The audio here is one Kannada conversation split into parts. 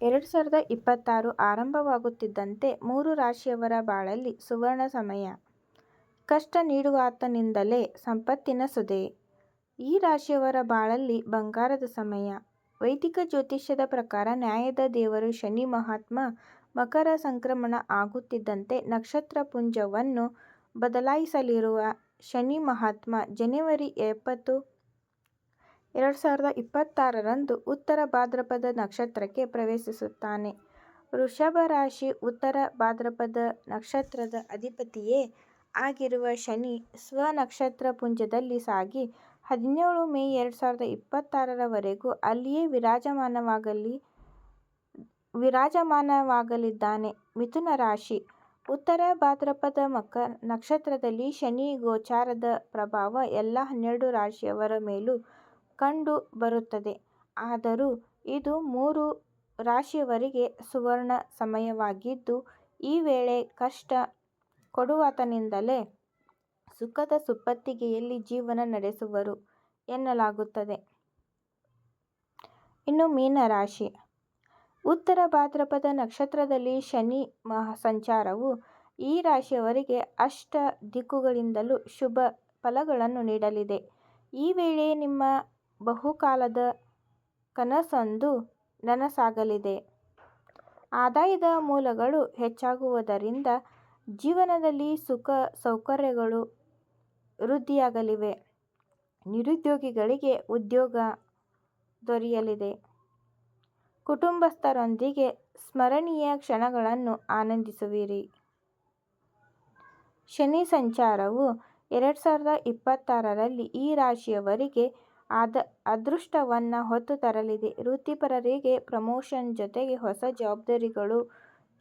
ಎರಡು ಸಾವಿರದ ಇಪ್ಪತ್ತಾರು ಆರಂಭವಾಗುತ್ತಿದ್ದಂತೆ ಮೂರು ರಾಶಿಯವರ ಬಾಳಲ್ಲಿ ಸುವರ್ಣ ಸಮಯ. ಕಷ್ಟ ನೀಡುವಾತನಿಂದಲೇ ಸಂಪತ್ತಿನ ಸುದೆ ಈ ರಾಶಿಯವರ ಬಾಳಲ್ಲಿ ಬಂಗಾರದ ಸಮಯ. ವೈದಿಕ ಜ್ಯೋತಿಷ್ಯದ ಪ್ರಕಾರ ನ್ಯಾಯದ ದೇವರು ಶನಿ ಮಹಾತ್ಮ ಮಕರ ಸಂಕ್ರಮಣ ಆಗುತ್ತಿದ್ದಂತೆ ನಕ್ಷತ್ರ ಪುಂಜವನ್ನು ಬದಲಾಯಿಸಲಿರುವ ಶನಿ ಮಹಾತ್ಮ ಜನವರಿ ಎಪ್ಪತ್ತು, ಎರಡು ಸಾವಿರದ ಇಪ್ಪತ್ತಾರರಂದು ಉತ್ತರ ಭಾದ್ರಪದ ನಕ್ಷತ್ರಕ್ಕೆ ಪ್ರವೇಶಿಸುತ್ತಾನೆ. ವೃಷಭ ರಾಶಿ ಉತ್ತರ ಭಾದ್ರಪದ ನಕ್ಷತ್ರದ ಅಧಿಪತಿಯೇ ಆಗಿರುವ ಶನಿ ಸ್ವನಕ್ಷತ್ರ ಪುಂಜದಲ್ಲಿ ಸಾಗಿ ಹದಿನೇಳು ಮೇ ಎರಡು ಸಾವಿರದ ಇಪ್ಪತ್ತಾರರವರೆಗೂ ವರೆಗೂ ಅಲ್ಲಿಯೇ ವಿರಾಜಮಾನವಾಗಲಿದ್ದಾನೆ. ಮಿಥುನ ರಾಶಿ ಉತ್ತರ ಭಾದ್ರಪದ ನಕ್ಷತ್ರದಲ್ಲಿ ಶನಿ ಗೋಚಾರದ ಪ್ರಭಾವ ಎಲ್ಲ ಹನ್ನೆರಡು ರಾಶಿಯವರ ಮೇಲೂ ಕಂಡು ಬರುತ್ತದೆ. ಆದರೂ ಇದು ಮೂರು ರಾಶಿಯವರಿಗೆ ಸುವರ್ಣ ಸಮಯವಾಗಿದ್ದು, ಈ ವೇಳೆ ಕಷ್ಟ ಕೊಡುವಾತನಿಂದಲೇ ಸುಖದ ಸುಪ್ಪತ್ತಿಗೆಯಲ್ಲಿ ಜೀವನ ನಡೆಸುವರು ಎನ್ನಲಾಗುತ್ತದೆ. ಇನ್ನು ಮೀನ ರಾಶಿ ಉತ್ತರ ಭಾದ್ರಪದ ನಕ್ಷತ್ರದಲ್ಲಿ ಶನಿ ಸಂಚಾರವು ಈ ರಾಶಿಯವರಿಗೆ ಅಷ್ಟ ದಿಕ್ಕುಗಳಿಂದಲೂ ಶುಭ ಫಲಗಳನ್ನು ನೀಡಲಿದೆ. ಈ ವೇಳೆ ನಿಮ್ಮ ಬಹುಕಾಲದ ಕನಸೊಂದು ನನಸಾಗಲಿದೆ. ಆದಾಯದ ಮೂಲಗಳು ಹೆಚ್ಚಾಗುವುದರಿಂದ ಜೀವನದಲ್ಲಿ ಸುಖ ಸೌಕರ್ಯಗಳು ವೃದ್ಧಿಯಾಗಲಿವೆ. ನಿರುದ್ಯೋಗಿಗಳಿಗೆ ಉದ್ಯೋಗ ದೊರೆಯಲಿದೆ. ಕುಟುಂಬಸ್ಥರೊಂದಿಗೆ ಸ್ಮರಣೀಯ ಕ್ಷಣಗಳನ್ನು ಆನಂದಿಸುವಿರಿ. ಶನಿ ಸಂಚಾರವು ಎರಡು ಸಾವಿರದ ಇಪ್ಪತ್ತಾರರಲ್ಲಿ ಈ ರಾಶಿಯವರಿಗೆ ಅದೃಷ್ಟವನ್ನ ಹೊತ್ತು ತರಲಿದೆ. ವೃತ್ತಿಪರರಿಗೆ ಪ್ರಮೋಷನ್ ಜೊತೆಗೆ ಹೊಸ ಜವಾಬ್ದಾರಿಗಳು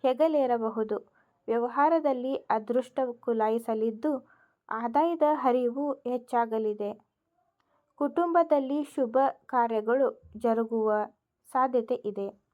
ಹೆಗಲೇರಬಹುದು. ವ್ಯವಹಾರದಲ್ಲಿ ಅದೃಷ್ಟ ಕುಲಾಯಿಸಲಿದ್ದು, ಆದಾಯದ ಹರಿವು ಹೆಚ್ಚಾಗಲಿದೆ. ಕುಟುಂಬದಲ್ಲಿ ಶುಭ ಕಾರ್ಯಗಳು ಜರುಗುವ ಸಾಧ್ಯತೆ ಇದೆ.